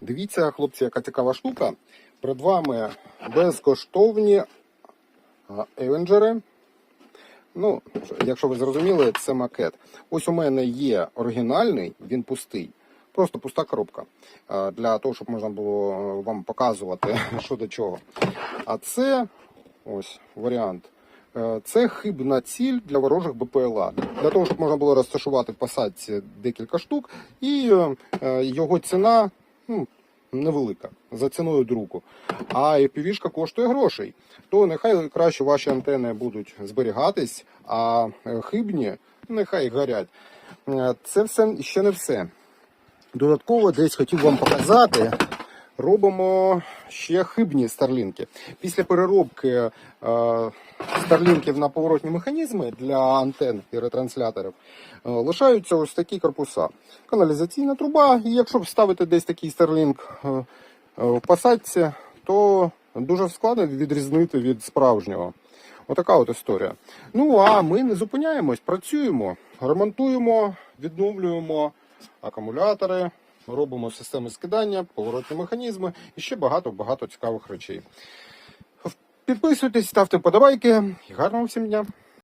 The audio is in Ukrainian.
Дивіться, хлопці, яка цікава штука. Перед вами безкоштовні евенджери. Ну, якщо ви зрозуміли, це макет. Ось у мене є оригінальний, він пустий. Просто пуста коробка. Для того, щоб можна було вам показувати, що до чого. А це ось варіант. Е, Це хибна ціль для ворожих БПЛА. Для того, щоб можна було розташувати в посадці декілька штук, і е, е, його ціна ну, невелика за ціною друку. А FPV-шка коштує грошей. То нехай краще ваші антени будуть зберігатись, а е, хибні нехай горять. Е, Це все ще не все. Додатково десь хотів вам показати. Робимо ще хибні старлінки. Після переробки е, старлінків на поворотні механізми для антен і ретрансляторів е, лишаються ось такі корпуса. Каналізаційна труба, і якщо ставити десь такий старлінк е, в посадці, то дуже складно відрізнити від справжнього. Отака от історія. Ну а ми не зупиняємось, працюємо, ремонтуємо, відновлюємо акумулятори, робимо системи скидання, поворотні механізми і ще багато-багато цікавих речей. Підписуйтесь, ставте подобайки і гарного всім дня!